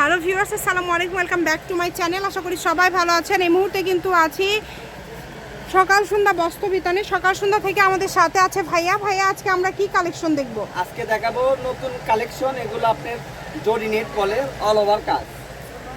Hello viewers আসসালামু আলাইকুম welcome back to my channel. আশা করি সবাই ভালো আছেন। এই মুহূর্তে কিন্তু আছি সকাল সন্ধ্যা বস্ত্র বিতানে সকাল সন্ধ্যা থেকে আমাদের সাথে আছে ভাইয়া। ভাইয়া আজকে আমরা কি কালেকশন দেখব? আজকে দেখাবো নতুন কালেকশন এগুলো আপনার জরি নেট বলে অল ওভার কাজ।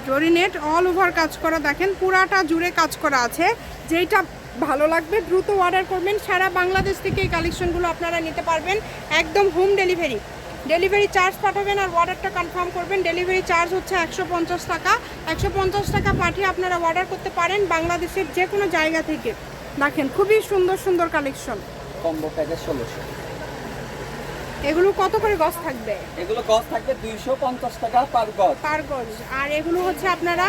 জরিনেট অল ওভার কাজ করা। দেখেন পুরাটা জুড়ে কাজ করা আছে। যেটা ভালো লাগবে দ্রুত অর্ডার করবেন। সারা বাংলাদেশ থেকে এই কালেকশনগুলো আপনারা নিতে পারবেন। একদম হোম ডেলিভারি ডেলিভারি চার্জ পাঠাবেন আর অর্ডারটা কনফার্ম করবেন। ডেলিভারি চার্জ হচ্ছে একশো পঞ্চাশ টাকা। একশো পঞ্চাশ টাকা পাঠিয়ে আপনারা অর্ডার করতে পারেন বাংলাদেশের যে কোনো জায়গা থেকে। দেখেন খুবই সুন্দর সুন্দর কালেকশন কম্বো প্যাকেজ ষোলোশো। এগুলো কত করে গজ থাকবে? এগুলো গজ থাকবে দুইশো পঞ্চাশ টাকা পার গজ। পার গজ। আর এগুলো হচ্ছে আপনারা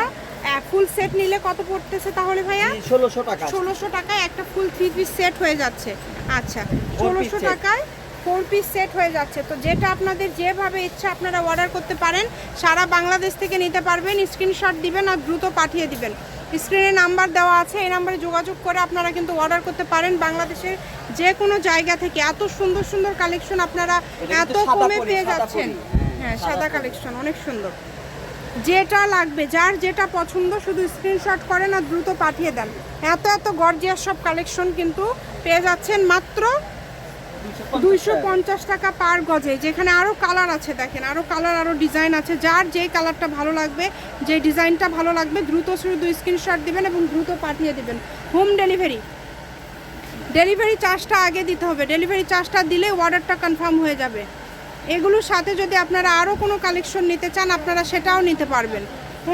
ফুল সেট নিলে কত পড়তেছে তাহলে ভাইয়া? ষোলোশো টাকা। ষোলোশো টাকায় একটা ফুল থ্রি পিস সেট হয়ে যাচ্ছে। আচ্ছা ষোলোশো। টাকায় ফোর পিস সেট হয়ে যাচ্ছে। তো যেটা আপনাদের যেভাবে ইচ্ছা আপনারা অর্ডার করতে পারেন সারা বাংলাদেশ থেকে নিতে পারবেন স্ক্রিনশট দিবেন আর দ্রুত পাঠিয়ে দিবেন। স্ক্রিনে নাম্বার দেওয়া আছে এই নাম্বারে যোগাযোগ করে আপনারা কিন্তু অর্ডার করতে পারেন বাংলাদেশের যে কোনো জায়গা থেকে। এত সুন্দর সুন্দর কালেকশন আপনারা এত কমে পেয়ে যাচ্ছেন। হ্যাঁ সাদা কালেকশন অনেক সুন্দর। যেটা লাগবে যার যেটা পছন্দ শুধু স্ক্রিনশট করেন আর দ্রুত পাঠিয়ে দেন। এত এত গর্জিয়াস সব কালেকশন কিন্তু পেয়ে যাচ্ছেন মাত্র দুইশো পঞ্চাশ টাকা পার গজে, যেখানে আরও কালার আছে দেখেন আরও কালার আরও ডিজাইন আছে। যার যেই কালারটা ভালো লাগবে, যে ডিজাইনটা ভালো লাগবে, দ্রুত শুধু স্ক্রিনশট দিবেন এবং দ্রুত পাঠিয়ে দিবেন। হোম ডেলিভারি ডেলিভারি চার্জটা আগে দিতে হবে। ডেলিভারি চার্জটা দিলে অর্ডারটা কনফার্ম হয়ে যাবে। এগুলোর সাথে যদি আপনারা আরও কোনো কালেকশন নিতে চান, আপনারা সেটাও নিতে পারবেন।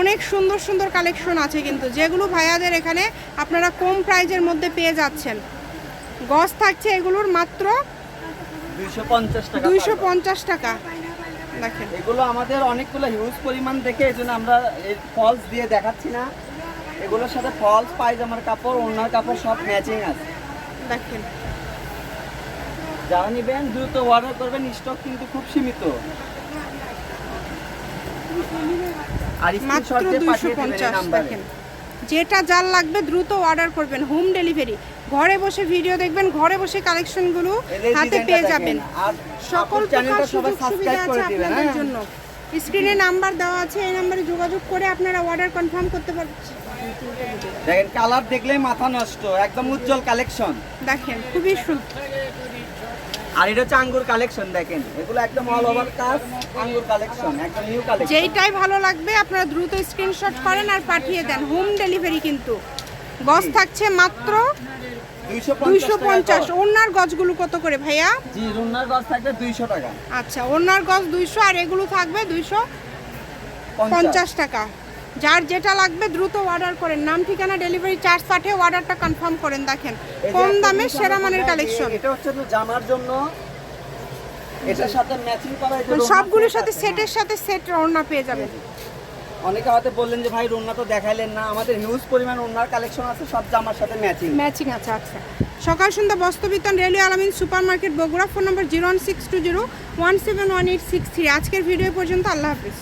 অনেক সুন্দর সুন্দর কালেকশন আছে কিন্তু, যেগুলো ভাইয়াদের এখানে আপনারা কম প্রাইজের মধ্যে পেয়ে যাচ্ছেন। গজ থাকছে এগুলোর মাত্র দুইশো পঞ্চাশ টাকা দেখেন। এগুলো আমাদের অনেকগুলো হিউজ পরিমাণ দেখে এই জন্য আমরা ফলস দিয়ে দেখাচ্ছি না। এগুলোর সাথে ফলস পায়জামার কাপড় ওনার কাপড় সব ম্যাচিং আছে। দেখেন। যারা নিবেন দ্রুত অর্ডার করবেন স্টক কিন্তু খুব সীমিত। আর স্ক্রিনশট দিয়ে পাঠিয়ে দিবেন নাম্বারে দেখেন। যেটা যার লাগবে দ্রুত অর্ডার করবেন হোম ডেলিভারি ঘরে বসে ভিডিও দেখবেন ঘরে বসে কালেকশনগুলো হাতে পেয়ে যাবেন। সকল প্রকার সবাই সুযোগ সুবিধা আছে আপনাদের হ্যাঁ। জন্য। স্ক্রিনে নাম্বার দেওয়া আছে এই নাম্বারে যোগাযোগ করে আপনারা অর্ডার কনফার্ম করতে পারবেন দেখেন কালার দেখলে মাথা নষ্ট একদম উজ্জ্বল কালেকশন দেখেন খুবই সুন্দর। আর এটা হচ্ছে আঙ্গুর কালেকশন দেখেন। এগুলো একদম অল ওভার কাজ আঙ্গুর কালেকশন একদম নিউ কালেকশন যেইটাই ভালো লাগবে আপনারা দ্রুত স্ক্রিনশট করেন আর পাঠিয়ে দেন। হোম ডেলিভারি কিন্তু। গজ থাকছে মাত্র দুইশো দুইশো পঞ্চাশ। পঞ্চাশ ওনার গজগুলো কত করে ভাইয়া? জি গজ থাকবে দুইশো টাকা। আচ্ছা ওনার গজ দুইশো আর এগুলো থাকবে দুইশো পঞ্চাশ পঞ্চাশ। টাকা। যার যেটা লাগবে দ্রুত অর্ডার করেন। নাম ঠিকানা ডেলিভারি চার্জ পাঠিয়ে অর্ডারটা কনফার্ম করেন দেখেন। কম দামে সেরা মানের কালেকশন এটা হচ্ছে তো জামার জন্য এটার সাথে ম্যাচিং করা মানে সবগুলোর সাথে সেটের সাথে সেট রওনা পেয়ে যাবেন হ্যাঁ। অনেকে হয়তো বললেন যে ভাই রুনা তো দেখাইলেন না। আমাদের হিউজ পরিমাণ ওনার কালেকশন আছে সব জামার সাথে ম্যাচিং ম্যাচিং আছে আচ্ছা। Sakal Sandhya Bastrabitan railway Alamin super market Bogura phone number zero one six two zero one seven one eight six three আজকের ভিডিও পর্যন্ত আল্লাহ হাফিজ।